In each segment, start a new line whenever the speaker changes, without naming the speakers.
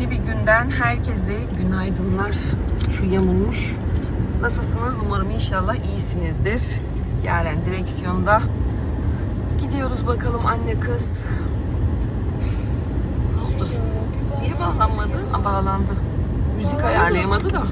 Yeni bir günden herkese günaydınlar. Şu yamulmuş. Nasılsınız? Umarım inşallah iyisinizdir. Yaren direksiyonda. Gidiyoruz bakalım anne kız. Ne oldu? Niye bağlanmadı? Aa, bağlandı. Müzik ayarlayamadı da.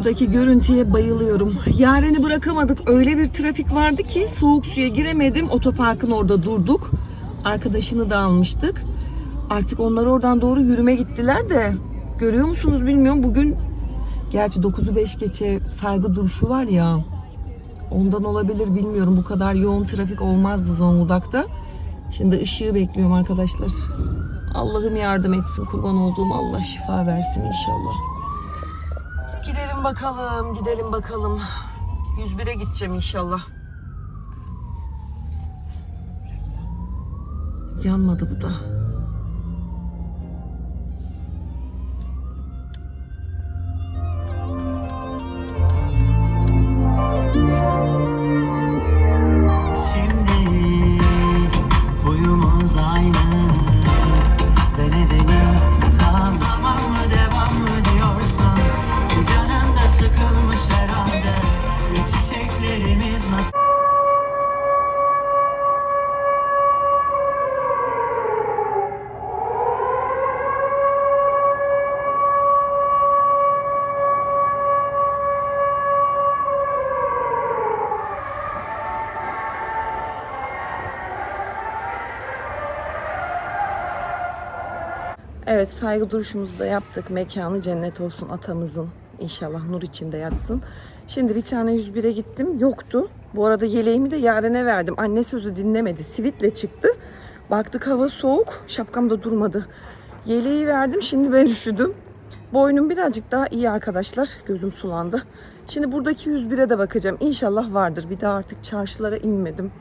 Buradaki görüntüye bayılıyorum. Yaren'i bırakamadık. Öyle bir trafik vardı ki soğuk suya giremedim. Otoparkın orada durduk. Arkadaşını da almıştık. Artık onlar oradan doğru yürüme gittiler de görüyor musunuz bilmiyorum. Bugün gerçi 9'u 5 geçe saygı duruşu var ya. Ondan olabilir bilmiyorum. Bu kadar yoğun trafik olmazdı Zonguldak'ta. Şimdi ışığı bekliyorum arkadaşlar. Allah'ım yardım etsin. Kurban olduğum Allah şifa versin inşallah. Gidelim bakalım, gidelim bakalım. 101'e gideceğim inşallah. Yanmadı bu da. Evet saygı duruşumuzu da yaptık. Mekanı cennet olsun atamızın. İnşallah nur içinde yatsın. Şimdi bir tane 101'e gittim. Yoktu. Bu arada yeleğimi de yarene verdim. Anne sözü dinlemedi. Sivitle çıktı. Baktık hava soğuk. Şapkam da durmadı. Yeleği verdim. Şimdi ben üşüdüm. Boynum birazcık daha iyi arkadaşlar. Gözüm sulandı. Şimdi buradaki 101'e de bakacağım. İnşallah vardır. Bir daha artık çarşılara inmedim.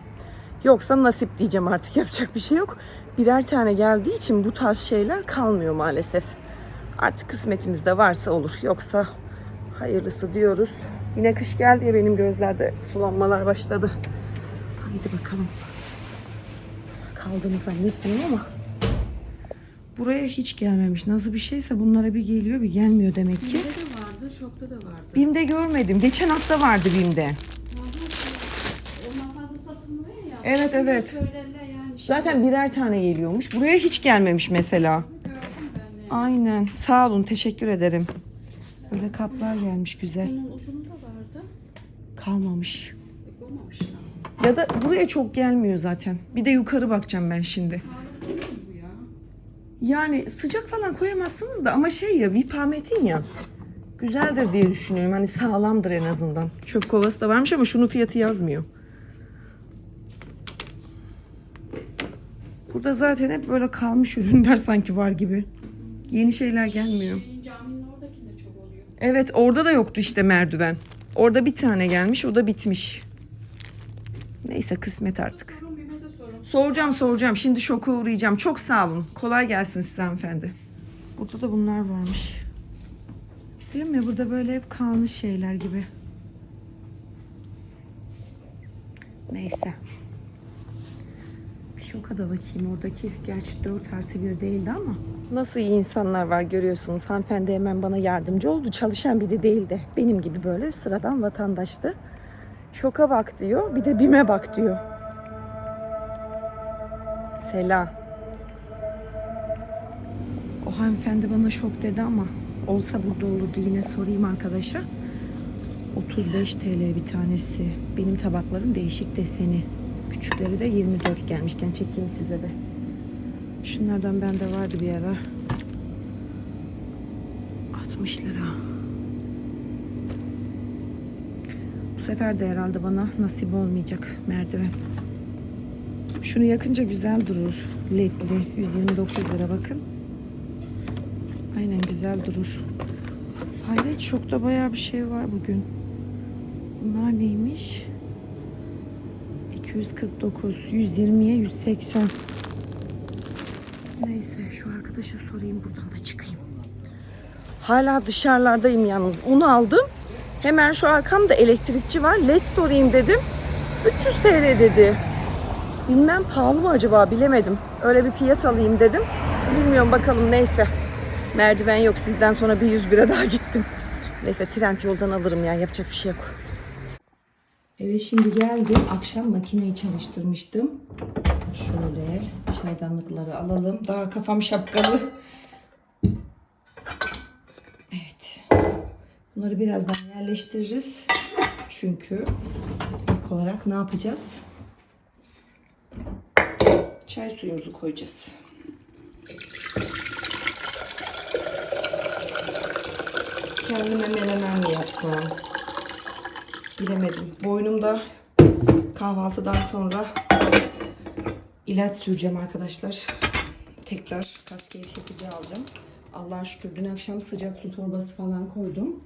Yoksa nasip diyeceğim artık yapacak bir şey yok. Birer tane geldiği için bu tarz şeyler kalmıyor maalesef. Artık kısmetimizde varsa olur. Yoksa hayırlısı diyoruz. Yine kış geldi ya benim gözlerde sulanmalar başladı. Haydi bakalım. Kaldığını zannetmiyorum ama. Buraya hiç gelmemiş. Nasıl bir şeyse bunlara bir geliyor bir gelmiyor demek ki.
Bizde de vardı, şokta da vardı.
Bim'de görmedim. Geçen hafta vardı Bim'de.
Ondan fazla satılmıyor ya.
Evet, evet.
Söylerler yani.
Zaten birer tane geliyormuş. Buraya hiç gelmemiş mesela.
gördüm ben de.
Aynen. Sağ olun. Teşekkür ederim. Böyle kaplar gelmiş güzel.
Bunun uzunu da vardı.
Kalmamış.
Olmamış ya.
Ya da buraya çok gelmiyor zaten. Bir de yukarı bakacağım ben şimdi.
Pahalı değil mi bu ya?
Yani sıcak falan koyamazsınız da ama şey ya Vipamet'in ya. Güzeldir diye düşünüyorum. Hani sağlamdır en azından. Çöp kovası da varmış ama şunun fiyatı yazmıyor. Burada zaten hep böyle kalmış ürünler sanki var gibi. Yeni şeyler gelmiyor.
Caminin oradakinde çok oluyor.
Evet orada da yoktu işte merdiven. Orada bir tane gelmiş o da bitmiş. Neyse kısmet artık.
Sorun bir de sorun.
Soracağım soracağım. Şimdi şoka uğrayacağım. Çok sağ olun. Kolay gelsin size hanımefendi. Burada da bunlar varmış. Değil mi? Burada böyle hep kalmış şeyler gibi. Neyse. Bir şoka da bakayım oradaki. Gerçi 4 artı 1 değildi ama. Nasıl iyi insanlar var görüyorsunuz. Hanımefendi hemen bana yardımcı oldu. Çalışan biri değildi. Benim gibi böyle sıradan vatandaştı. Şoka bak diyor. Bir de bime bak diyor. Selam. O hanımefendi bana şok dedi ama olsa burada olurdu. Yine sorayım arkadaşa. 35 TL bir tanesi. Benim tabakların değişik deseni. Küçükleri de 24 gelmişken çekeyim size de. Şunlardan bende vardı bir ara. 60 lira. Bu sefer de herhalde bana nasip olmayacak merdiven. Şunu yakınca güzel durur. Ledli. 129 lira bakın. Aynen güzel durur. Hayret şokta bayağı bir şey var bugün. Bunlar neymiş? 249, 120'ye 180. Neyse şu arkadaşa sorayım buradan da çıkayım. Hala dışarılardayım yalnız. Un aldım. Hemen şu arkamda elektrikçi var. LED sorayım dedim. 300 TL dedi. Bilmem pahalı mı acaba bilemedim. Öyle bir fiyat alayım dedim. Bilmiyorum bakalım neyse. Merdiven yok sizden sonra bir 100 bire daha gittim. Neyse trend yoldan alırım ya yapacak bir şey yok. Evet şimdi geldim. Akşam makineyi çalıştırmıştım. Şöyle çaydanlıkları alalım. Daha kafam şapkalı. Evet. Bunları birazdan yerleştiririz. Çünkü ilk olarak ne yapacağız? Çay suyumuzu koyacağız. Kendime menemen mi yapsam? Bilemedim. Boynumda kahvaltıdan sonra ilaç süreceğim arkadaşlar. Tekrar kas gevşetici alacağım. Allah'a şükür dün akşam sıcak su torbası falan koydum.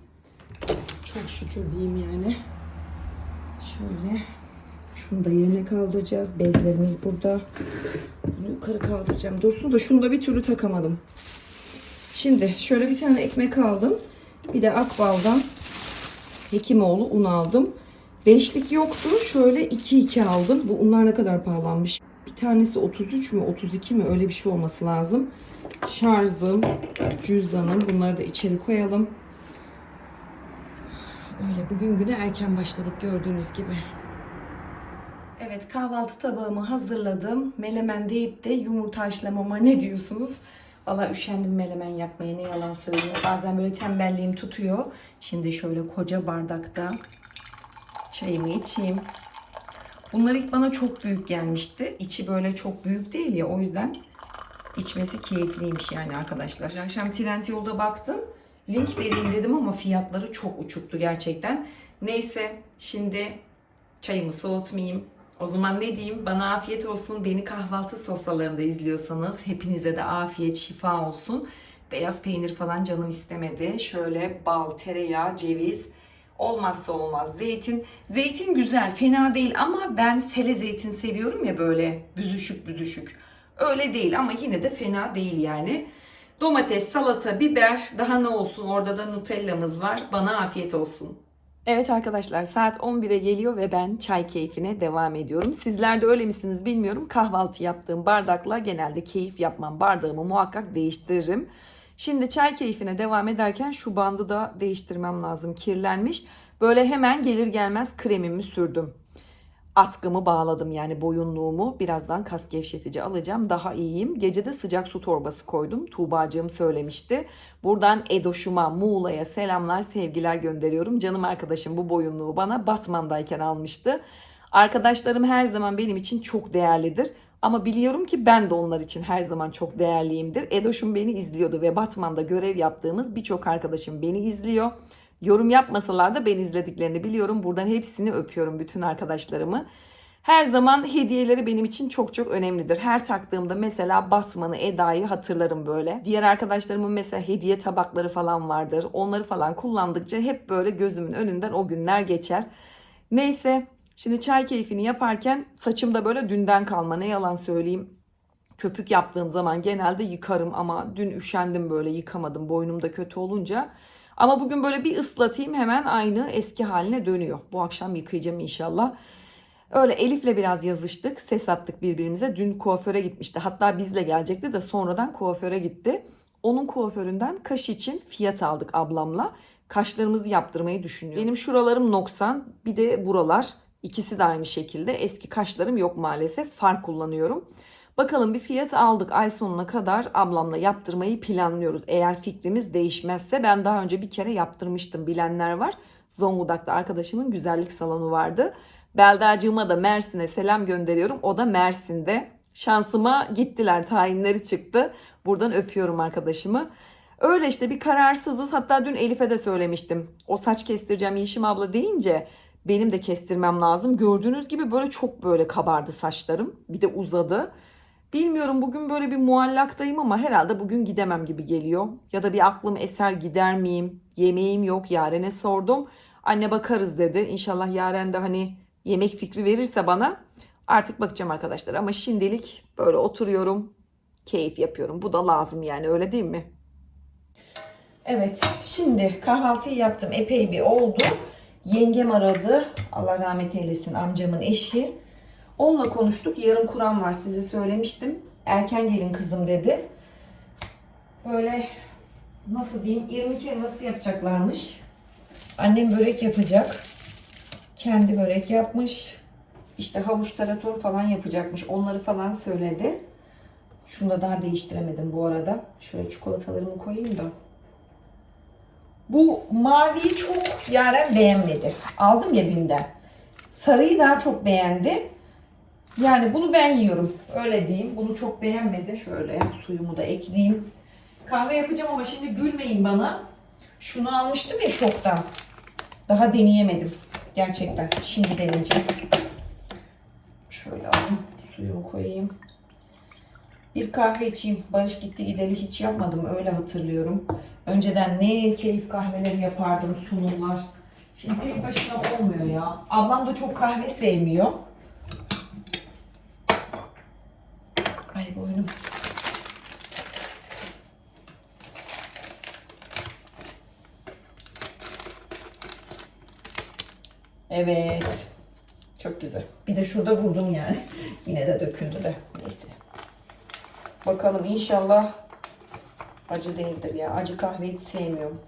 Çok şükür diyeyim yani. Şöyle şunu da yerine kaldıracağız. Bezlerimiz burada. Bunu yukarı kaldıracağım. Dursun da şunu da bir türlü takamadım. Şimdi şöyle bir tane ekmek aldım. Bir de Akbal'dan Hekimoğlu un aldım. Beşlik yoktu. Şöyle 2-2 aldım. Bu unlar ne kadar pahalanmış. Bir tanesi 33 mü 32 mi öyle bir şey olması lazım. Şarjım, cüzdanım bunları da içeri koyalım. Öyle bugün güne erken başladık gördüğünüz gibi. Evet kahvaltı tabağımı hazırladım. Melemen deyip de yumurta haşlamama ne diyorsunuz? Valla üşendim melemen yapmaya ne yalan söyleyeyim. Bazen böyle tembelliğim tutuyor. Şimdi şöyle koca bardakta çayımı içeyim. Bunlar ilk bana çok büyük gelmişti. İçi böyle çok büyük değil ya o yüzden içmesi keyifliymiş yani arkadaşlar. Akşam Trendyol'da baktım. Link vereyim dedim ama fiyatları çok uçuktu gerçekten. Neyse şimdi çayımı soğutmayayım. O zaman ne diyeyim? Bana afiyet olsun. Beni kahvaltı sofralarında izliyorsanız hepinize de afiyet, şifa olsun. Beyaz peynir falan canım istemedi. Şöyle bal, tereyağı, ceviz, olmazsa olmaz zeytin. Zeytin güzel, fena değil ama ben sele zeytin seviyorum ya böyle büzüşük büzüşük. Öyle değil ama yine de fena değil yani. Domates, salata, biber, daha ne olsun orada da nutellamız var. Bana afiyet olsun. Evet arkadaşlar saat 11'e geliyor ve ben çay keyfine devam ediyorum. Sizler de öyle misiniz bilmiyorum. Kahvaltı yaptığım bardakla genelde keyif yapmam. Bardağımı muhakkak değiştiririm. Şimdi çay keyfine devam ederken şu bandı da değiştirmem lazım. Kirlenmiş. Böyle hemen gelir gelmez kremimi sürdüm. Atkımı bağladım yani boyunluğumu. Birazdan kas gevşetici alacağım. Daha iyiyim. Gece de sıcak su torbası koydum. Tuğbacığım söylemişti. Buradan Edoş'uma, Muğla'ya selamlar, sevgiler gönderiyorum. Canım arkadaşım bu boyunluğu bana Batman'dayken almıştı. Arkadaşlarım her zaman benim için çok değerlidir. Ama biliyorum ki ben de onlar için her zaman çok değerliyimdir. Edoş'um beni izliyordu ve Batman'da görev yaptığımız birçok arkadaşım beni izliyor. Yorum yapmasalar da ben izlediklerini biliyorum. Buradan hepsini öpüyorum bütün arkadaşlarımı. Her zaman hediyeleri benim için çok çok önemlidir. Her taktığımda mesela Batman'ı, Eda'yı hatırlarım böyle. Diğer arkadaşlarımın mesela hediye tabakları falan vardır. Onları falan kullandıkça hep böyle gözümün önünden o günler geçer. Neyse şimdi çay keyfini yaparken saçım da böyle dünden kalma ne yalan söyleyeyim. Köpük yaptığım zaman genelde yıkarım ama dün üşendim böyle yıkamadım boynumda kötü olunca. Ama bugün böyle bir ıslatayım hemen aynı eski haline dönüyor. Bu akşam yıkayacağım inşallah. Öyle Elif'le biraz yazıştık. Ses attık birbirimize. Dün kuaföre gitmişti. Hatta bizle gelecekti de sonradan kuaföre gitti. Onun kuaföründen kaş için fiyat aldık ablamla. Kaşlarımızı yaptırmayı düşünüyorum. Benim şuralarım noksan. Bir de buralar. İkisi de aynı şekilde. Eski kaşlarım yok maalesef. Far kullanıyorum. Bakalım bir fiyat aldık. Ay sonuna kadar ablamla yaptırmayı planlıyoruz. Eğer fikrimiz değişmezse ben daha önce bir kere yaptırmıştım bilenler var. Zonguldak'ta arkadaşımın güzellik salonu vardı. Beldacığıma da Mersin'e selam gönderiyorum. O da Mersin'de. Şansıma gittiler. Tayinleri çıktı. Buradan öpüyorum arkadaşımı. Öyle işte bir kararsızız. Hatta dün Elif'e de söylemiştim. O saç kestireceğim Yeşim abla deyince benim de kestirmem lazım. Gördüğünüz gibi böyle çok böyle kabardı saçlarım. Bir de uzadı. Bilmiyorum bugün böyle bir muallaktayım ama herhalde bugün gidemem gibi geliyor. Ya da bir aklım eser gider miyim? Yemeğim yok Yaren'e sordum. Anne bakarız dedi. İnşallah Yaren de hani yemek fikri verirse bana artık bakacağım arkadaşlar. Ama şimdilik böyle oturuyorum. keyif yapıyorum. Bu da lazım yani öyle değil mi? Evet şimdi kahvaltıyı yaptım. Epey bir oldu. Yengem aradı. Allah rahmet eylesin amcamın eşi. Onunla konuştuk. Yarın Kur'an var size söylemiştim. Erken gelin kızım dedi. Böyle nasıl diyeyim 20 helvası yapacaklarmış. Annem börek yapacak. Kendi börek yapmış. İşte havuç tarator falan yapacakmış. Onları falan söyledi. Şunu da daha değiştiremedim bu arada. Şöyle çikolatalarımı koyayım da. Bu maviyi çok Yaren beğenmedi. Aldım ya BİM'den. Sarıyı daha çok beğendi. Yani bunu ben yiyorum. Öyle diyeyim. Bunu çok beğenmedi. Şöyle suyumu da ekleyeyim. Kahve yapacağım ama şimdi gülmeyin bana. Şunu almıştım ya şoktan. Daha deneyemedim. Gerçekten. Şimdi deneyeceğim. Şöyle alayım. Suyumu koyayım. Bir kahve içeyim. Barış gitti gideli hiç yapmadım. Öyle hatırlıyorum. Önceden ne keyif kahveleri yapardım. Sunumlar. Şimdi tek başına olmuyor ya. Ablam da çok kahve sevmiyor. Ay boynum. Evet. Çok güzel. Bir de şurada vurdum yani. Yine de döküldü de. Neyse. Bakalım inşallah acı değildir ya. Acı kahve hiç sevmiyorum.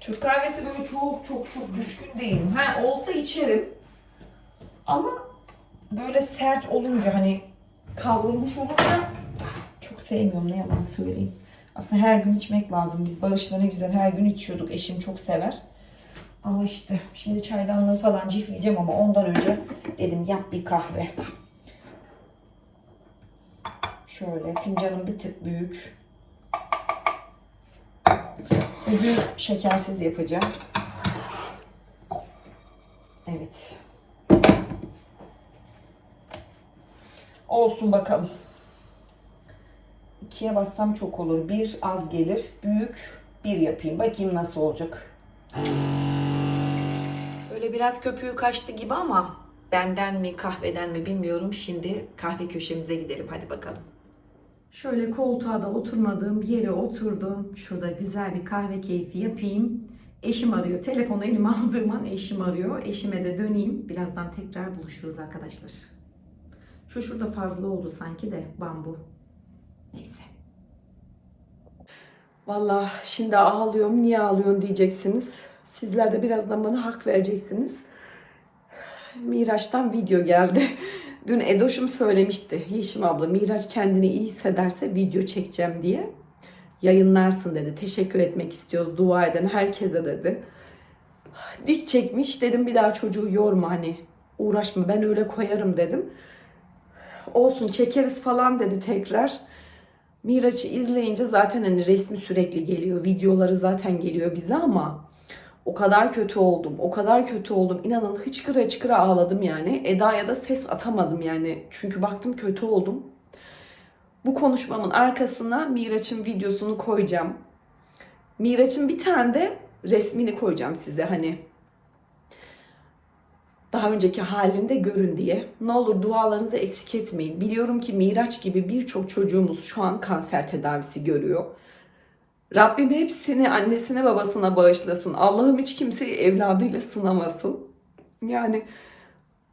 Türk kahvesi böyle çok çok çok düşkün değilim. Ha olsa içerim. Ama böyle sert olunca hani kavrulmuş olunca çok sevmiyorum ne yalan söyleyeyim. Aslında her gün içmek lazım. Biz Barış'la ne güzel her gün içiyorduk. Eşim çok sever. Ama işte şimdi çaydanlığı falan cifleyeceğim ama ondan önce dedim yap bir kahve. Şöyle fincanım bir tık büyük. Bugün şekersiz yapacağım. Evet. Olsun bakalım. İkiye bassam çok olur. Bir az gelir. Büyük bir yapayım. Bakayım nasıl olacak. Böyle biraz köpüğü kaçtı gibi ama benden mi kahveden mi bilmiyorum. Şimdi kahve köşemize gidelim. Hadi bakalım. Şöyle koltuğa da oturmadığım yere oturdum. Şurada güzel bir kahve keyfi yapayım. Eşim arıyor. Telefonu elime aldığım an eşim arıyor. Eşime de döneyim. Birazdan tekrar buluşuruz arkadaşlar. Şu şurada fazla oldu sanki de bambu. Neyse. Vallahi şimdi ağlıyorum. Niye ağlıyorsun diyeceksiniz. Sizler de birazdan bana hak vereceksiniz. Miraç'tan video geldi. Dün Edoş'um söylemişti. Yeşim abla Miraç kendini iyi hissederse video çekeceğim diye. Yayınlarsın dedi. Teşekkür etmek istiyoruz dua eden herkese dedi. Dik çekmiş dedim bir daha çocuğu yorma hani uğraşma ben öyle koyarım dedim. Olsun çekeriz falan dedi tekrar. Miraç'ı izleyince zaten hani resmi sürekli geliyor. Videoları zaten geliyor bize ama o kadar kötü oldum. O kadar kötü oldum. İnanın hıçkıra hıçkıra ağladım yani. Eda'ya da ses atamadım yani. Çünkü baktım kötü oldum. Bu konuşmamın arkasına Miraç'ın videosunu koyacağım. Miraç'ın bir tane de resmini koyacağım size hani daha önceki halinde görün diye. Ne olur dualarınızı eksik etmeyin. Biliyorum ki Miraç gibi birçok çocuğumuz şu an kanser tedavisi görüyor. Rabbim hepsini annesine babasına bağışlasın. Allah'ım hiç kimseyi evladıyla sınamasın. Yani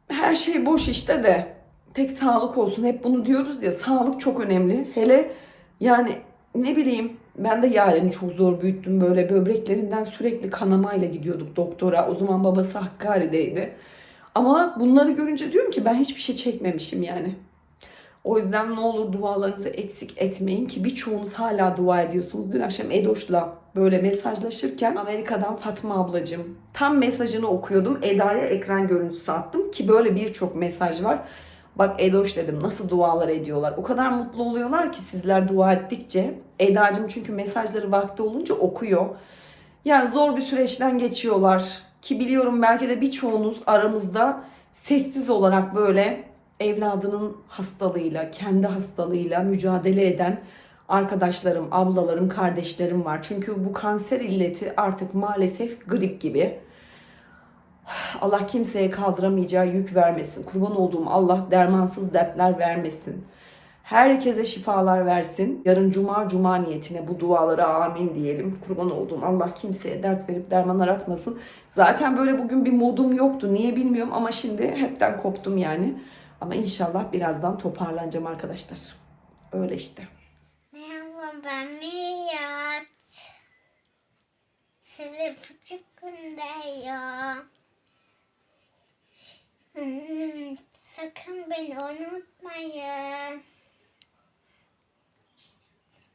her şey boş işte de tek sağlık olsun. Hep bunu diyoruz ya sağlık çok önemli. Hele yani ne bileyim ben de Yaren'i çok zor büyüttüm. Böyle böbreklerinden sürekli kanamayla gidiyorduk doktora. O zaman babası Hakkari'deydi. Ama bunları görünce diyorum ki ben hiçbir şey çekmemişim yani. O yüzden ne olur dualarınızı eksik etmeyin ki birçoğunuz hala dua ediyorsunuz. Dün akşam Edoş'la böyle mesajlaşırken Amerika'dan Fatma ablacığım tam mesajını okuyordum. Eda'ya ekran görüntüsü attım ki böyle birçok mesaj var. Bak Edoş dedim nasıl dualar ediyorlar. O kadar mutlu oluyorlar ki sizler dua ettikçe. Eda'cığım çünkü mesajları vakti olunca okuyor. Yani zor bir süreçten geçiyorlar. Ki biliyorum belki de birçoğunuz aramızda sessiz olarak böyle evladının hastalığıyla, kendi hastalığıyla mücadele eden arkadaşlarım, ablalarım, kardeşlerim var. Çünkü bu kanser illeti artık maalesef grip gibi. Allah kimseye kaldıramayacağı yük vermesin. Kurban olduğum Allah dermansız dertler vermesin. Herkese şifalar versin. Yarın cuma cuma niyetine bu dualara amin diyelim. Kurban olduğum Allah kimseye dert verip derman aratmasın. Zaten böyle bugün bir modum yoktu. Niye bilmiyorum ama şimdi hepten koptum yani. Ama inşallah birazdan toparlanacağım arkadaşlar. Öyle işte.
Merhaba ben Miraç. Sizi küçük gündeyiyorum. Hmm, sakın beni unutmayın.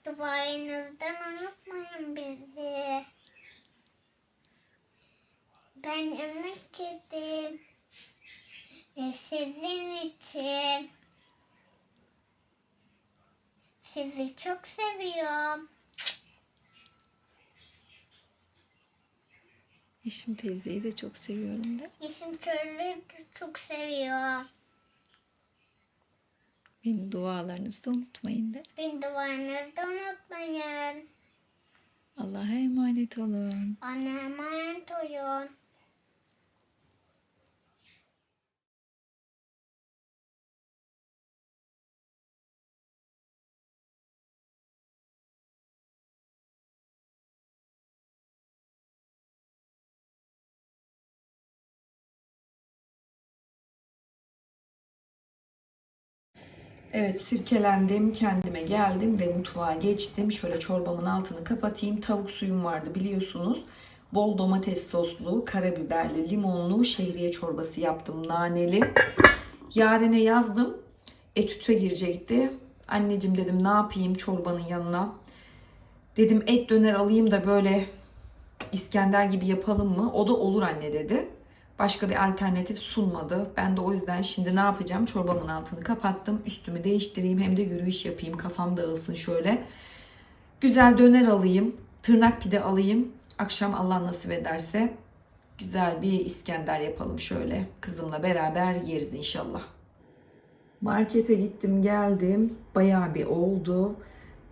Duvarınızdan unutmayın bizi. Ben emek yedim. Ve sizin için. Sizi çok seviyorum.
Eşim teyzeyi de çok seviyorum de.
Yeşim de çok seviyor.
Benim dualarınızı da unutmayın de.
Beni duvarınızda unutmayın.
Allah'a emanet olun.
Anneme emanet olun.
Evet sirkelendim, kendime geldim ve mutfağa geçtim. Şöyle çorbamın altını kapatayım. Tavuk suyum vardı biliyorsunuz. Bol domates soslu, karabiberli, limonlu şehriye çorbası yaptım. Naneli. Yarene yazdım. Etüte girecekti. Anneciğim dedim ne yapayım çorbanın yanına. Dedim et döner alayım da böyle İskender gibi yapalım mı? O da olur anne dedi. Başka bir alternatif sunmadı. Ben de o yüzden şimdi ne yapacağım? Çorbamın altını kapattım. Üstümü değiştireyim. Hem de yürüyüş yapayım. Kafam dağılsın şöyle. Güzel döner alayım. Tırnak pide alayım. Akşam Allah nasip ederse güzel bir İskender yapalım şöyle. Kızımla beraber yeriz inşallah. Markete gittim geldim. Bayağı bir oldu.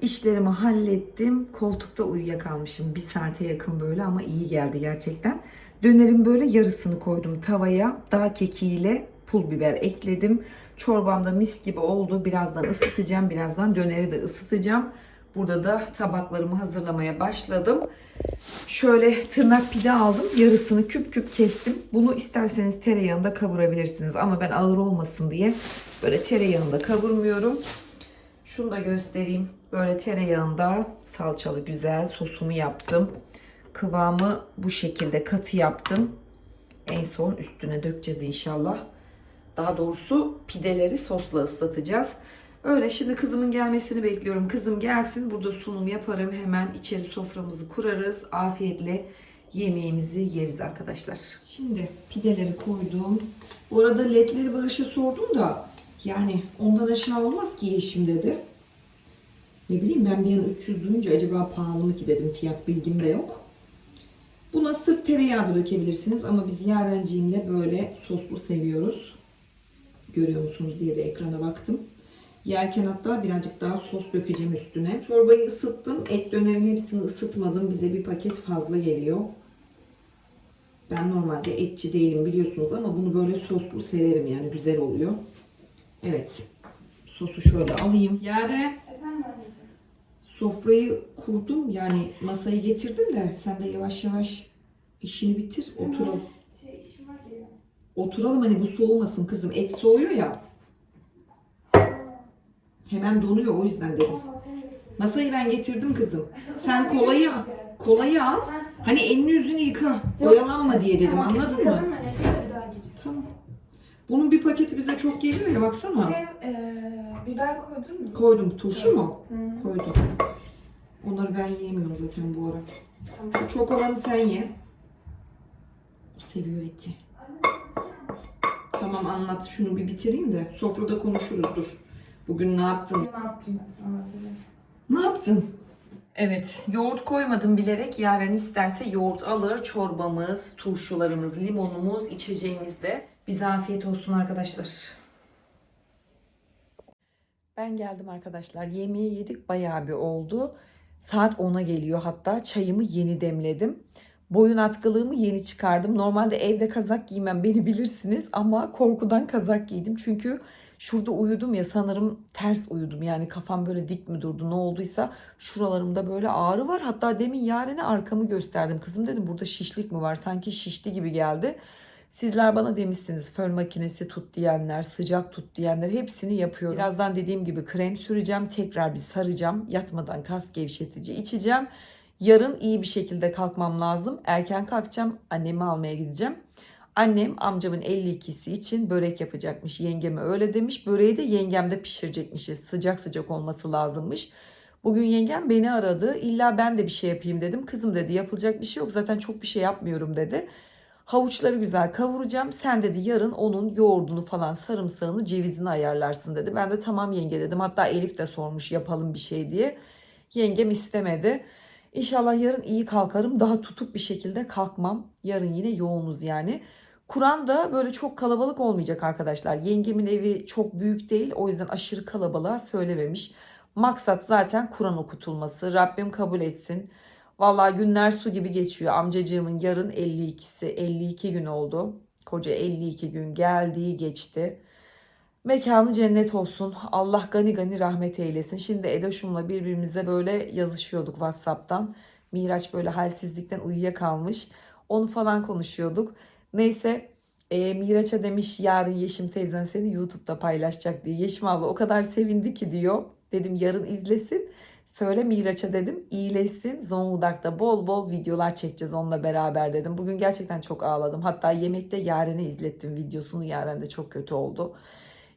İşlerimi hallettim. Koltukta uyuyakalmışım. Bir saate yakın böyle ama iyi geldi gerçekten. Dönerin böyle yarısını koydum tavaya. Dağ kekiğiyle pul biber ekledim. Çorbam da mis gibi oldu. Birazdan ısıtacağım. Birazdan döneri de ısıtacağım. Burada da tabaklarımı hazırlamaya başladım. Şöyle tırnak pide aldım. Yarısını küp küp kestim. Bunu isterseniz tereyağında kavurabilirsiniz. Ama ben ağır olmasın diye böyle tereyağında kavurmuyorum. Şunu da göstereyim. Böyle tereyağında salçalı güzel sosumu yaptım. Kıvamı bu şekilde katı yaptım. En son üstüne dökeceğiz inşallah. Daha doğrusu pideleri sosla ıslatacağız. Öyle şimdi kızımın gelmesini bekliyorum. Kızım gelsin burada sunum yaparım. Hemen içeri soframızı kurarız. Afiyetle yemeğimizi yeriz arkadaşlar. Şimdi pideleri koydum. Bu arada ledleri Barış'a sordum da yani ondan aşağı olmaz ki yeşim dedi. Ne bileyim ben bir an 300 duyunca acaba pahalı mı ki dedim. Fiyat bilgim de yok. Buna sırf tereyağı da dökebilirsiniz ama biz yarenciğimle böyle soslu seviyoruz. Görüyor musunuz diye de ekrana baktım. Yerken hatta birazcık daha sos dökeceğim üstüne. Çorbayı ısıttım. Et dönerin hepsini ısıtmadım. Bize bir paket fazla geliyor. Ben normalde etçi değilim biliyorsunuz ama bunu böyle soslu severim yani güzel oluyor. Evet. Sosu şöyle alayım. Yare. Sofrayı kurdum yani masayı getirdim de sen de yavaş yavaş işini bitir oturalım. Oturalım hani bu soğumasın kızım. Et soğuyor ya. Hemen donuyor o yüzden dedim. Masayı ben getirdim kızım. Sen kolayı. Kolayı al. Hani elini yüzünü yıka. Oyalanma diye dedim anladın mı? Tamam. Bunun bir paketi bize çok geliyor ya baksana.
Şey, eee, biber koydun mu?
Koydum. Turşu mu? Koydum. Onları ben yiyemiyorum zaten bu ara. Şu çok olanı sen ye. O seviyor eti. Tamam anlat. Şunu bir bitireyim de sofrada konuşuruz dur. Bugün ne yaptın?
Ne yaptım mesela söyle.
Ne yaptın? Evet, yoğurt koymadım bilerek. Yaren isterse yoğurt alır. Çorbamız, turşularımız, limonumuz, içeceğimiz de. Bize afiyet olsun arkadaşlar. Ben geldim arkadaşlar. Yemeği yedik bayağı bir oldu. Saat 10'a geliyor hatta. Çayımı yeni demledim. Boyun atkılığımı yeni çıkardım. Normalde evde kazak giymem beni bilirsiniz ama korkudan kazak giydim. Çünkü Şurada uyudum ya sanırım ters uyudum. Yani kafam böyle dik mi durdu ne olduysa şuralarımda böyle ağrı var. Hatta demin yarene arkamı gösterdim. Kızım dedim burada şişlik mi var? Sanki şişti gibi geldi. Sizler bana demişsiniz fön makinesi tut diyenler, sıcak tut diyenler hepsini yapıyorum. Birazdan dediğim gibi krem süreceğim, tekrar bir saracağım. Yatmadan kas gevşetici içeceğim. Yarın iyi bir şekilde kalkmam lazım. Erken kalkacağım, annemi almaya gideceğim. Annem amcamın 52'si için börek yapacakmış. Yengeme öyle demiş. Böreği de yengemde pişirecekmişiz. Sıcak sıcak olması lazımmış. Bugün yengem beni aradı. İlla ben de bir şey yapayım dedim. Kızım dedi yapılacak bir şey yok. Zaten çok bir şey yapmıyorum dedi. Havuçları güzel kavuracağım. Sen dedi yarın onun yoğurdunu falan sarımsağını cevizini ayarlarsın dedi. Ben de tamam yenge dedim. Hatta Elif de sormuş yapalım bir şey diye. Yengem istemedi. İnşallah yarın iyi kalkarım. Daha tutuk bir şekilde kalkmam. Yarın yine yoğunuz yani. Kur'an da böyle çok kalabalık olmayacak arkadaşlar. Yengemin evi çok büyük değil. O yüzden aşırı kalabalığa söylememiş. Maksat zaten Kur'an okutulması. Rabbim kabul etsin. Vallahi günler su gibi geçiyor. Amcacığımın yarın 52'si 52 gün oldu. Koca 52 gün geldi geçti. Mekanı cennet olsun. Allah gani gani rahmet eylesin. Şimdi Edoş'umla birbirimize böyle yazışıyorduk WhatsApp'tan. Miraç böyle halsizlikten uyuyakalmış. Onu falan konuşuyorduk. Neyse e, Miraç'a demiş yarın Yeşim teyzen seni YouTube'da paylaşacak diye. Yeşim abla o kadar sevindi ki diyor. Dedim yarın izlesin. Söyle Miraç'a dedim iyileşsin. Zonguldak'ta bol bol videolar çekeceğiz onunla beraber dedim. Bugün gerçekten çok ağladım. Hatta yemekte Yaren'e izlettim videosunu. Yaren de çok kötü oldu.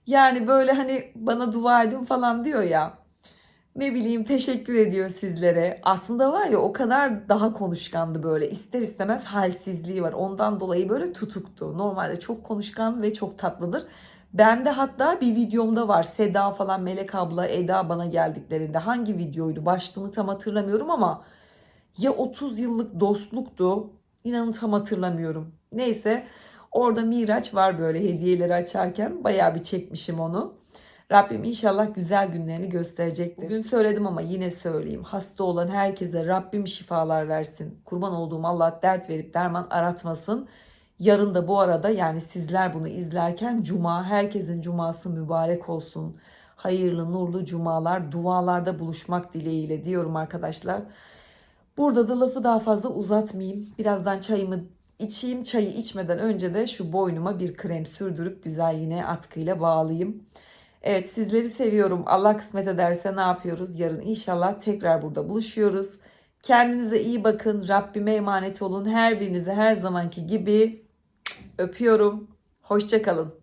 Yani böyle hani bana dua edin falan diyor ya. Ne bileyim teşekkür ediyor sizlere. Aslında var ya o kadar daha konuşkandı böyle. İster istemez halsizliği var. Ondan dolayı böyle tutuktu. Normalde çok konuşkan ve çok tatlıdır. Bende hatta bir videomda var. Seda falan Melek abla Eda bana geldiklerinde hangi videoydu başlığını tam hatırlamıyorum ama ya 30 yıllık dostluktu inanın tam hatırlamıyorum. Neyse orada Miraç var böyle hediyeleri açarken bayağı bir çekmişim onu. Rabbim inşallah güzel günlerini gösterecektir. Bugün söyledim ama yine söyleyeyim. Hasta olan herkese Rabbim şifalar versin. Kurban olduğum Allah dert verip derman aratmasın. Yarın da bu arada yani sizler bunu izlerken cuma herkesin cuması mübarek olsun. Hayırlı nurlu cumalar dualarda buluşmak dileğiyle diyorum arkadaşlar. Burada da lafı daha fazla uzatmayayım. Birazdan çayımı içeyim. Çayı içmeden önce de şu boynuma bir krem sürdürüp güzel yine atkıyla bağlayayım. Evet sizleri seviyorum. Allah kısmet ederse ne yapıyoruz? Yarın inşallah tekrar burada buluşuyoruz. Kendinize iyi bakın. Rabbime emanet olun. Her birinize her zamanki gibi öpüyorum. Hoşçakalın.